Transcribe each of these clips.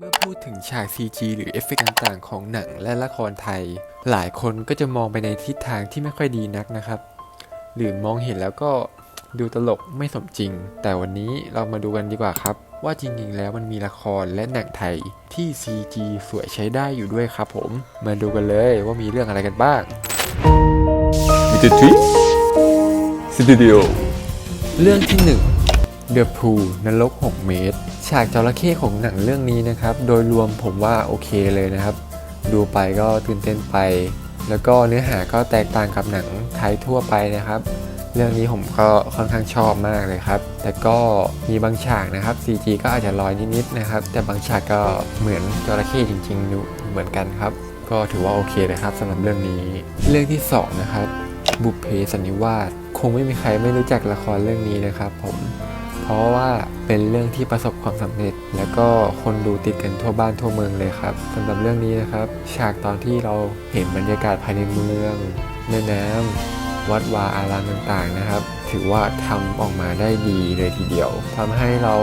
เมื่อพูดถึงฉาก CG หรือเอฟเฟกต์ต่างๆ ของหนังและละครไทย หลายคนก็จะมองไปในทิศทางที่ไม่ค่อยดีนักนะครับ หรือมองเห็นแล้วก็ดูตลกไม่สมจริง แต่วันนี้เรามาดูกันดีกว่าครับ ว่าจริงๆ แล้วมันมีละครและหนังไทยที่ CG สวยใช้ได้อยู่ด้วยครับผม มาดูกันเลยว่ามีเรื่องอะไรกันบ้างมิตรทริสตูดิโอเรื่องที่ 1 The Pool นรก 6 เมตร ฉากจระเข้ของหนังเรื่องนี้นะครับ โดยรวมผมว่าโอเคเลยนะครับ ดูไปก็ตื่นเต้นไป แล้วก็เนื้อหาก็แตกต่างกับหนังไทยทั่วไปนะครับ เรื่องนี้ผมก็ค่อนข้างชอบมากเลยครับ แต่ก็มีบางฉากนะครับ CG ก็อาจจะลอยนิดๆนะครับ แต่บางฉากก็เหมือนจระเข้จริงๆอยู่เหมือนกันครับ ก็ถือว่าโอเคเลยครับสำหรับเรื่องนี้ เรื่องที่สองนะครับ บุพเพสันนิวาสคงไม่มีใครไม่รู้จักละครเรื่องนี้นะครับ ผม เพราะว่าเป็นเรื่องที่ประสบความสำเร็จ แล้วก็คนดูติดกันทั่วบ้านทั่วเมืองเลยครับสำหรับเรื่องนี้นะครับ ฉากตอนที่เราเห็นบรรยากาศภายในเมืองแม่น้ำวัดวาอารามต่างๆนะครับ ถือว่าทำออกมาได้ดีเลยทีเดียวทำให้เรา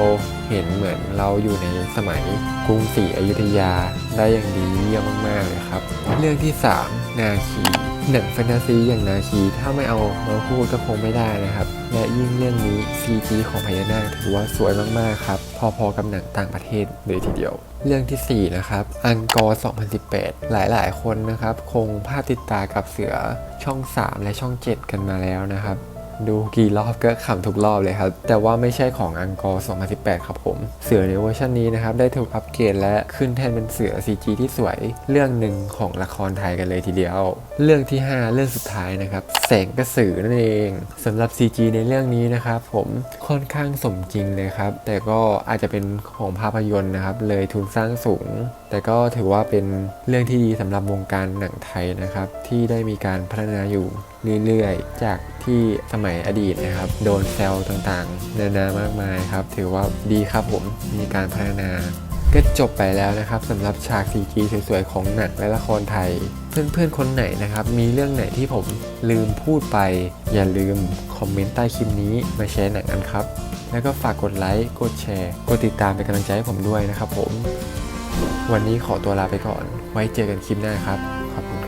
เห็นเหมือนเราอยู่ในสมัยกรุงศรีอยุธยาได้อย่างดีเยี่ยมมากๆเลยครับ เรื่องที่ 3 นาคี หนังแฟนตาซีอย่างนาคีถ้าไม่เอามาพูดก็คงไม่ได้นะครับ และยิ่งเรื่องนี้ CG ของพญานาคถือว่าสวยมากๆครับ พอๆกับหนังต่างประเทศเลยทีเดียว เรื่องทีสี่4 นะครับ อังกอร์ 2018 หลายๆ คนนะครับ คงภาพติดตากับเสือช่อง 3 และช่อง 7 กันมาแล้วนะครับ ดูกี่รอบก็ขำทุกรอบเลยครับ แต่ว่าไม่ใช่ของอังกอร์ 2018 ครับผม เสือในเวอร์ชันนี้นะครับ ได้ถูกอัปเกรดและขึ้นแทนเป็นเสือ CG ที่สวยเรื่องหนึ่งของละครไทยกันเลยทีเดียว เรื่องที่ 5 เรื่องสุดท้ายนะครับแสงกระสือนั่นเองสำหรับ CG ในเรื่องนี้นะครับผมค่อนข้างสมจริงเลยครับ แต่ก็อาจจะเป็นของภาพยนตร์นะครับ เลยทุนสร้างสูง แต่ก็ถือว่าเป็นเรื่องที่ดีสำหรับวงการหนังไทยนะครับที่ได้มีการพัฒนาอยู่เรื่อยๆ จากที่สมยอดีตนะครับ โดนแซวต่างๆ นานามากมายครับ ถือว่าดีครับผมมีการพัฒนา ก็จบไปแล้วนะครับสำหรับฉาก CG สวยๆ ของหนังและละครไทย เพื่อนๆคนไหนนะครับ มีเรื่องไหนที่ผมลืมพูดไป อย่าลืมคอมเมนต์ใต้คลิปนี้มาแชร์หนังกันครับ แล้วก็ฝากกดไลค์กดแชร์กดติดตามเป็นกำลังใจให้ผมด้วยนะครับผม วันนี้ขอตัวลาไปก่อน ไว้เจอกันคลิปหน้าครับขอบคุณ